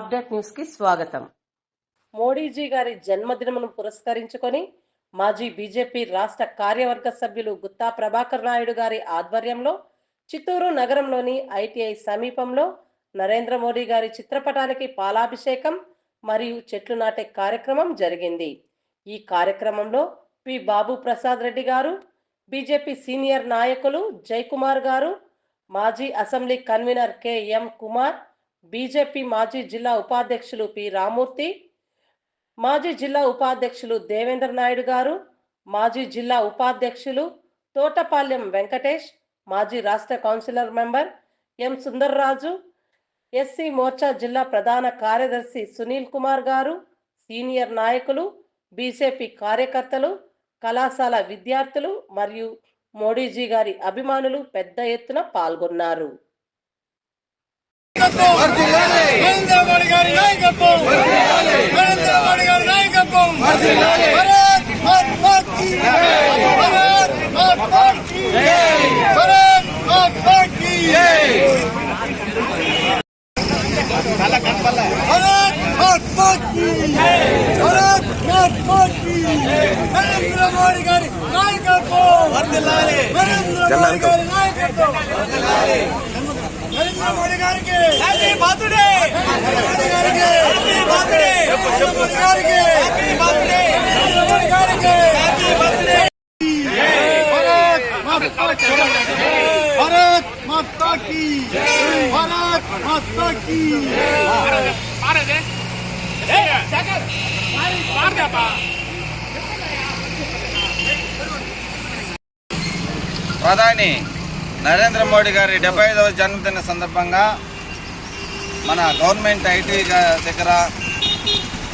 Update న్యూస్కి స్వాగతం. మోడీజీ గారి జన్మదినమును పురస్కరించుకొని మాజీ బీజేపీ రాష్ట్ర కార్యవర్గ సభ్యులు గుత్తా ప్రభాకర్ నాయుడు గారి ఆధ్వర్యంలో చిత్తూరు నగరంలోని ఐటీఐ సమీపంలో నరేంద్ర మోడీ గారి చిత్రపటానికి పాలాభిషేకం మరియు చెట్లు నాటే కార్యక్రమం జరిగింది. ఈ కార్యక్రమంలో పి బాబు ప్రసాద్ రెడ్డి గారు బీజేపీ సీనియర్ నాయకులు జయకుమార్ గారు మాజీ assembly convener KM Kumar BJP మాజీ జిల్లా ఉపాధ్యక్షులు పి రామూర్తి మాజీ జిల్లా ఉపాధ్యక్షులు దేవేంద్ర నాయుడు గారు మాజీ జిల్లా ఉపాధ్యక్షులు తోటపాలెం వెంకటేష్ మాజీ రాష్ట్ర councillor member M Sundarraju SC Morcha జిల్లా ప్రధాన కార్యదర్శి సునీల్ కుమార్ గారు సీనియర్ నాయకులు బీజేపీ కార్యకర్తలు కళాశాల విద్యార్థులు మరియు మోడీజీ గారి అభిమానులు పెద్ద ఎత్తున పాల్గొన్నారు. నరేంద్ర మోడీ గారి నాయకత్వం! నరేంద్ర మోడీ గారి నాయకత్వం! భారత్ భారత్ మాతా కీ భారత్ మాతా కీ భారత్ మాతా కీ భారత్ మాతా కీ నరేంద్ర మోడీ గారి నాయకత్వం నరేంద్ర మోడీ గారి నాయకత్వం నరేంద్ర మోడీ గారికి happy birthday happy birthday happy birthday happy birthday Bharat Mata key Bharat Mata కీ భారత్ మాతా కీ ప్రధాని నరేంద్ర మోడీ గారి డెబ్బై ఐదవ జన్మదిన సందర్భంగా మన గవర్నమెంట్ ఐటీ దగ్గర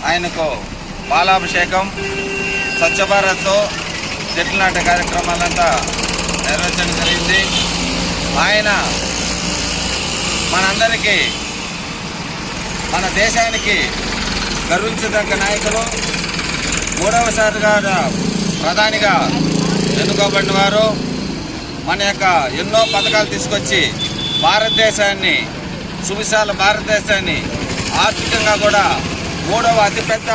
ఆయనకు బాలాభిషేకం స్వచ్ఛ భారత్తో చెట్లు కార్యక్రమాలంతా నిర్వహించడం జరిగింది. ఆయన మనందరికీ మన దేశానికి గర్వించదగ్గ నాయకులు. మూడవసారిగా ప్రధానిగా ఎన్నుకోబడిన వారు. మన యొక్క ఎన్నో పథకాలు తీసుకొచ్చి భారతదేశాన్ని సువిశాల భారతదేశాన్ని ఆర్థికంగా కూడా మూడవ అతిపెద్ద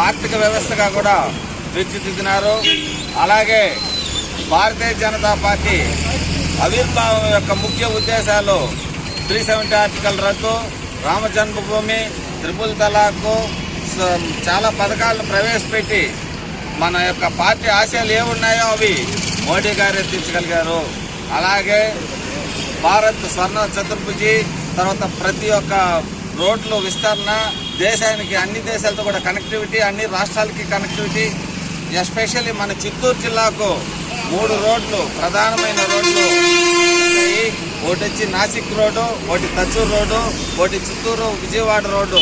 ఆర్థిక వ్యవస్థగా కూడా తీర్చిదిద్దినారు. అలాగే భారతీయ జనతా పార్టీ ఆవిర్భావం యొక్క ముఖ్య ఉద్దేశాలు త్రీ సెవెంటీ ఆర్టికల్ రద్దు రామ జన్మభూమి త్రిపుల్ తలాకు చాలా పథకాలను ప్రవేశపెట్టి మన యొక్క పార్టీ ఆశయాలు ఏమున్నాయో అవి మోడీ గారే తీర్చగలిగారు అలాగే భారత్ స్వర్ణ చతుర్భుజి తర్వాత ప్రతి ఒక్క రోడ్లు విస్తరణ దేశానికి అన్ని దేశాలతో కూడా కనెక్టివిటీ అన్ని రాష్ట్రాలకి కనెక్టివిటీ ఎస్పెషల్లీ మన చిత్తూరు జిల్లాకు మూడు రోడ్లు ప్రధానమైన రోడ్లు ఉన్నాయి. ఒకటి వచ్చి నాసిక్ రోడ్డు ఒకటి తచ్చూరు రోడ్డు ఒకటి చిత్తూరు విజయవాడ రోడ్డు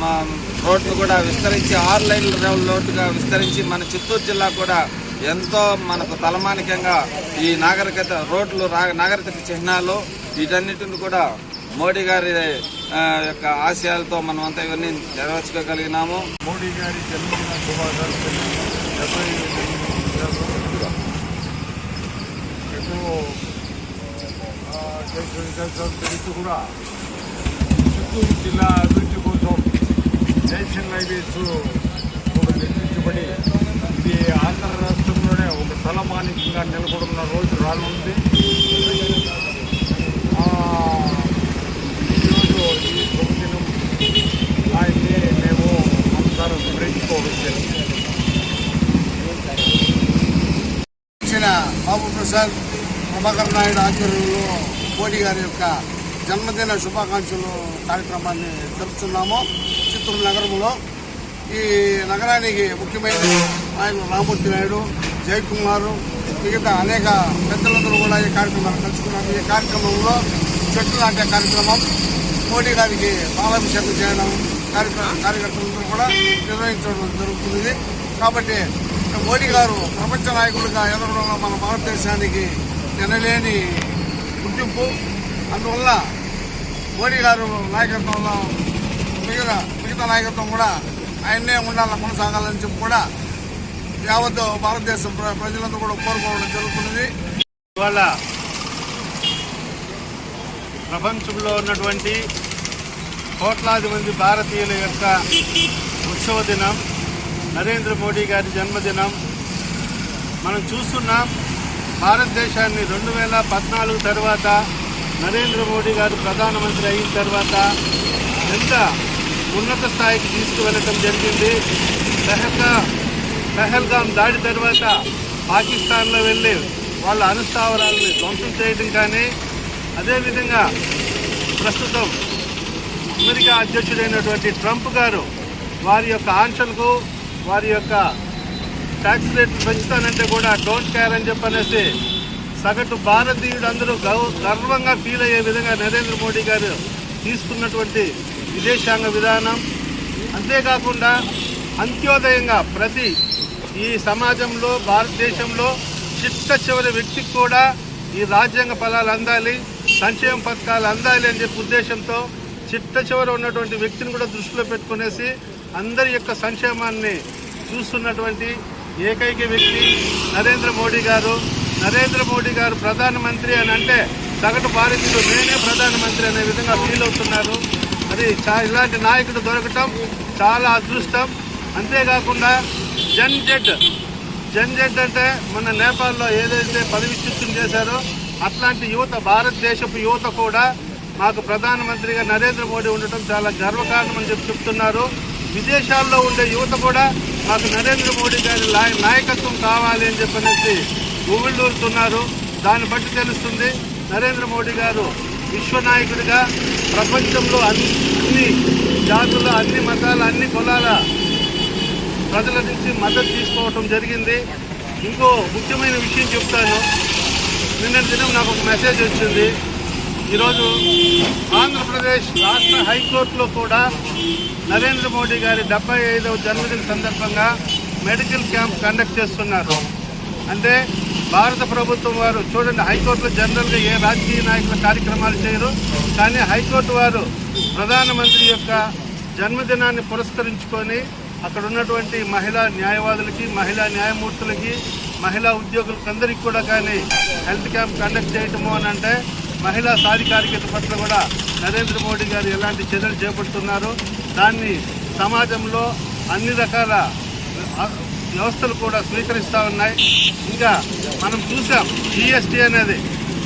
మా- రోడ్లు కూడా విస్తరించి ఆరు లైన్ల రోడ్డుగా విస్తరించి మన చిత్తూరు జిల్లా కూడా ఎంతో మనకు తలమానికంగా ఈ నాగరికత రోడ్లు రా- నాగరికత చిహ్నాలు వీటన్నిటిని కూడా మోడీ గారి యొక్క ఆశయాలతో మనం అంతా ఇవన్నీ నెరవేర్చుకోగలిగినాము. మోడీ గారి జన్మదిన శుభాకాంక్షలు డెబ్బై తెలుసు కూడా చిత్తూరు జిల్లా అభివృద్ధి కోసం నేషనల్ హైవేస్ ఒక నిర్మించబడి ఇది ఆంధ్ర తలమానికంగా నిలబడున్న రోజు రానుంది. ఆ, ఈరోజు ఈ శుభదినం ఆయన్ని మేము అంతా స్మరించుకోవచ్చు ఇచ్చిన బాబు ప్రసాద్ ప్రభాకర్ నాయుడు ఆధ్వర్యంలో మోడీ గారి యొక్క జన్మదిన శుభాకాంక్షలు కార్యక్రమాన్ని జరుపుతున్నాము. చిత్తూరు నగరంలో ఈ నగరానికి ముఖ్యమైన ఆయన రామూర్తి నాయుడు జయకుమారు మిగతా అనేక పెద్దలందరూ కూడా ఈ కార్యక్రమాన్ని కలుసుకున్నారు. ఈ కార్యక్రమంలో చెట్లు నాటే కార్యక్రమం మోడీ గారికి పాలాభిషేకం చేయడం కార్యక్రమ కార్యకర్తలందరూ కూడా నిర్వహించడం జరుగుతుంది కాబట్టి మోడీ గారు ప్రపంచ నాయకులుగా ఎదగడంలో మన భారతదేశానికి తినలేని గుర్తింపు. అందువల్ల మోడీ గారు నాయకత్వంలో మిగతా మిగతా నాయకత్వం కూడా ఆయన్నే ఉండాలని కొనసాగాలని చెప్పి కూడా యావత్ భారతదేశం ప్ర- ప్రజలందరూ కూడా కోరుకోవడం జరుగుతున్నది. ఇవాళ ప్రపంచంలో ఉన్నటువంటి కోట్లాది మంది భారతీయుల యొక్క ఉత్సవ దినం నరేంద్ర మోడీ గారి జన్మదినం. మనం చూస్తున్నాం భారతదేశాన్ని రెండు వేల పద్నాలుగు తర్వాత నరేంద్ర మోడీ గారు ప్రధానమంత్రి అయిన తర్వాత ఎంత ఉన్నత స్థాయికి తీసుకువెళ్ళటం జరిగింది. పెహల్గాం దాడి తర్వాత పాకిస్తాన్లో వెళ్ళి వాళ్ళ అనుస్థావరాలను ధ్వంసం చేయడం కానీ అదేవిధంగా ప్రస్తుతం అమెరికా అధ్యక్షుడైనటువంటి ట్రంప్ గారు వారి యొక్క ఆంక్షలకు వారి యొక్క ట్యాక్స్ రేట్లు పెంచుతానంటే కూడా డోంట్ కేర్ అని చెప్పనేసి సగటు భారతీయుడు అందరూ గౌ- గర్వంగా ఫీల్ అయ్యే విధంగా నరేంద్ర మోడీ గారు తీసుకున్నటువంటి విదేశాంగ విధానం. అంతేకాకుండా అంత్యోదయంగా ప్రతి ఈ సమాజంలో భారతదేశంలో చిట్ట చివరి వ్యక్తికి కూడా ఈ రాజ్యాంగ ఫలాలు అందాలి సంక్షేమ పథకాలు అందాలి అని చెప్పి ఉద్దేశంతో చిట్ట చివర ఉన్నటువంటి వ్యక్తిని కూడా దృష్టిలో పెట్టుకునేసి అందరి యొక్క సంక్షేమాన్ని చూస్తున్నటువంటి ఏకైక వ్యక్తి నరేంద్ర మోడీ గారు. నరేంద్ర మోడీ గారు ప్రధానమంత్రి అని అంటే సగటు భారతీయులు నేనే ప్రధానమంత్రి అనే విధంగా ఫీల్ అవుతున్నారు. అది చా ఇలాంటి నాయకుడు దొరకటం చాలా అదృష్టం. అంతేకాకుండా జన్ జెడ్. జన్ జెడ్ అంటే మన నేపాల్లో ఏదైతే పదవిచ్యుతం చేశారో అట్లాంటి యువత భారతదేశపు యువత కూడా మాకు ప్రధానమంత్రిగా నరేంద్ర మోడీ ఉండటం చాలా గర్వకారణం అని చెప్పి చెప్తున్నారు. విదేశాల్లో ఉండే యువత కూడా మాకు నరేంద్ర మోడీ గారి నాయకత్వం కావాలి అని చెప్పనేసి గువ్విళ్ళూరుతున్నారు దాన్ని బట్టి తెలుస్తుంది నరేంద్ర మోడీ గారు విశ్వనాయకుడిగా ప్రపంచంలో అన్ని అన్ని జాతుల అన్ని మతాల అన్ని కులాల ప్రజల నుంచి మద్దతు తీసుకోవటం జరిగింది. ఇంకో ముఖ్యమైన విషయం చెప్తాను. నిన్న దినం నాకు ఒక మెసేజ్ వచ్చింది. ఈరోజు ఆంధ్రప్రదేశ్ రాష్ట్ర హైకోర్టులో కూడా నరేంద్ర మోడీ గారి డెబ్బై ఐదవ జన్మదిన సందర్భంగా మెడికల్ క్యాంప్ కండక్ట్ చేస్తున్నారు. అంటే భారత ప్రభుత్వం వారు చూడండి హైకోర్టులో జనరల్గా ఏ రాజకీయ నాయకుల కార్యక్రమాలు చేయరు. కానీ హైకోర్టు వారు ప్రధానమంత్రి యొక్క జన్మదినాన్ని పురస్కరించుకొని అక్కడ ఉన్నటువంటి మహిళా న్యాయవాదులకి మహిళా న్యాయమూర్తులకి మహిళా ఉద్యోగులకు అందరికీ కూడా కానీ హెల్త్ క్యాంప్ కండక్ట్ చేయటము అని అంటే మహిళా సాధికారికత పట్ల కూడా నరేంద్ర మోడీ గారు ఎలాంటి చర్యలు చేపడుతున్నారు. దాన్ని సమాజంలో అన్ని రకాల వ్యవస్థలు కూడా స్వీకరిస్తూ ఉన్నాయి. ఇంకా మనం చూసాం జిఎస్టీ అనేది.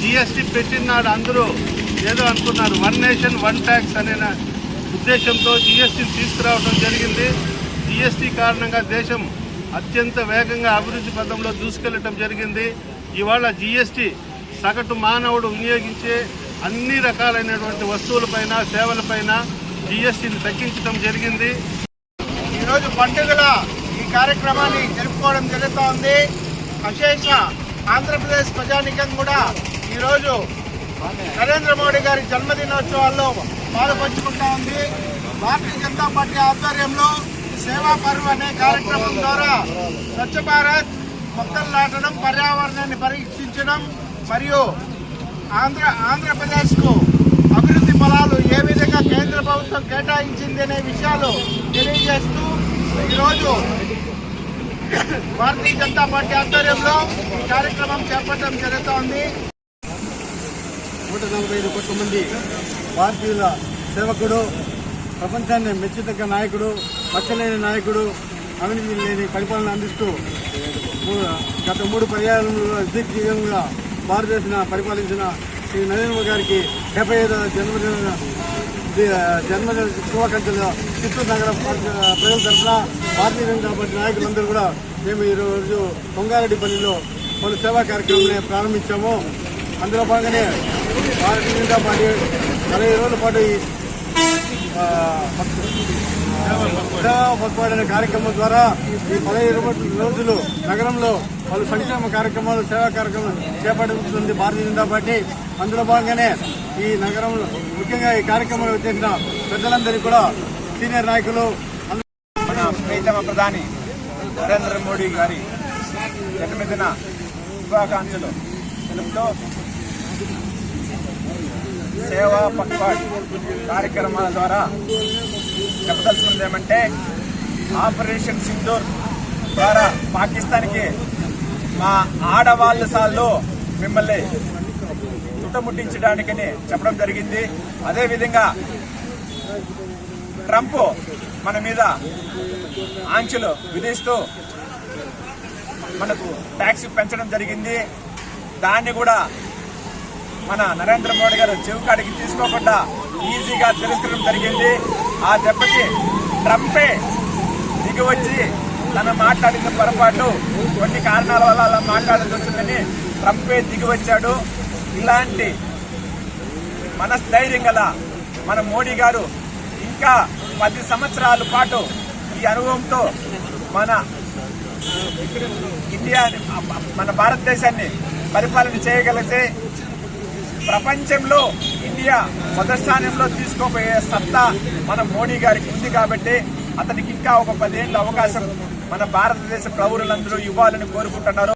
జిఎస్టీ పెట్టినాడు అందరూ ఏదో అనుకున్నారు. వన్ నేషన్ వన్ ట్యాక్స్ అనే ఉద్దేశంతో జిఎస్టీని తీసుకురావడం జరిగింది. జీఎస్టీ కారణంగా దేశం అత్యంత వేగంగా అభివృద్ధి పథంలో దూసుకెళ్ళటం జరిగింది. ఇవాళ జిఎస్టి సగటు మానవుడు వినియోగించే అన్ని రకాలైనటువంటి వస్తువులపైన సేవలపైన జిఎస్టిని తగ్గించడం జరిగింది. ఈరోజు పండుగల ఈ కార్యక్రమాన్ని జరుపుకోవడం జరుగుతూ ఉంది అశేష ఆంధ్రప్రదేశ్ ప్రజానికం కూడా ఈరోజు నరేంద్ర మోడీ గారి జన్మదినోత్సవాల్లో పాలుపంచుకుంటా ఉంది. భారతీయ జనతా పార్టీ ఆధ్వర్యంలో సేవా పర్వ్ అనే కార్యక్రమం ద్వారా స్వచ్ఛ భారత్ మొక్కలు నాటడం పర్యావరణాన్ని పరీక్షించడం మరియు ఆంధ్ర ఆంధ్రప్రదేశ్కు అభివృద్ధి ఫలాలు ఏ విధంగా కేంద్ర ప్రభుత్వం కేటాయించింది అనే విషయాలు తెలియజేస్తూ ఈరోజు భారతీయ జనతా పార్టీ ఆధ్వర్యంలో కార్యక్రమం చేపట్టడం జరుగుతోంది. నూట నలభై ఐదు కోట్ల మంది భారతీయుల సేవకుడు ప్రపంచాన్ని మెచ్చదగ్గ నాయకుడు మచ్చలేని నాయకుడు అవినీతి లేని పరిపాలన అందిస్తూ మూ- గత మూడు పర్యాయంలో దిగ్విజయంగా భారతదేశం పరిపాలించిన శ్రీ నరేంద్ర మోదీ గారికి డెబ్బై ఐదవ జన్మదిన జన్మదిన శుభాకాంక్షలు. చిత్తూరు నగర ప్రజల తరఫున భారతీయ జనతా పార్టీ నాయకులందరూ కూడా మేము ఈరోజు కొంగారెడ్డిపల్లిలో పలు సేవా కార్యక్రమాన్ని ప్రారంభించాము. అందులో భాగంగానే భారతీయ జనతా పార్టీ నలభై రోజుల పాటు ఈ పక్వాడు అనే కార్యక్రమం ద్వారా ఈ పదహైదు రోజులు నగరంలో పలు సంక్షేమ కార్యక్రమాలు సేవా కార్యక్రమాలు చేపడుతుంది భారతీయ జనతా పార్టీ. అందులో భాగంగానే ఈ నగరంలో ముఖ్యంగా ఈ కార్యక్రమంలో వచ్చేసిన పెద్దలందరికీ కూడా సీనియర్ నాయకులు మన ప్రీతమ ప్రధాని నరేంద్ర మోడీ గారి జన్మదిన శుభాకాంక్షలు తెలుపుతూ సేవా పక్వాడ్ కార్యక్రమాల ద్వారా చెప్పదలుచుకుంది ఏమంటే ఆపరేషన్ సింధూర్ ద్వారా పాకిస్తాన్కి మా ఆడవాళ్ళ సార్లు మిమ్మల్ని తుట చెప్పడం జరిగింది. అదేవిధంగా ట్రంప్ మన మీద ఆంక్షలు విధిస్తూ మనకు ట్యాక్స్ పెంచడం జరిగింది. దాన్ని కూడా మన నరేంద్ర మోడీ గారు చెవికాడికి తీసుకోకుండా ఈజీగా తిరస్కరించడం జరిగింది. ఆ దెబ్బకి ట్రంపే దిగివచ్చి తన మాట్లాడిన పొరపాటు కొన్ని కారణాల వల్ల అలా మాట్లాడాల్సి వచ్చిందని ట్రంపే దిగివచ్చాడు. ఇలాంటి మనస్థైర్యం గల మన మోడీ గారు ఇంకా పది సంవత్సరాల పాటు ఈ అనుభవంతో మన ఇండియా మన భారతదేశాన్ని పరిపాలన చేయగలిగితే ప్రపంచంలో ఇండియా మొదటి స్థానంలో తీసుకోబోయే సత్తా మన మోడీ గారికి ఉంది కాబట్టి అతనికి ఇంకా ఒక పదేళ్ళ అవకాశం మన భారతదేశ పౌరులందరూ ఇవ్వాలని కోరుకుంటున్నారు.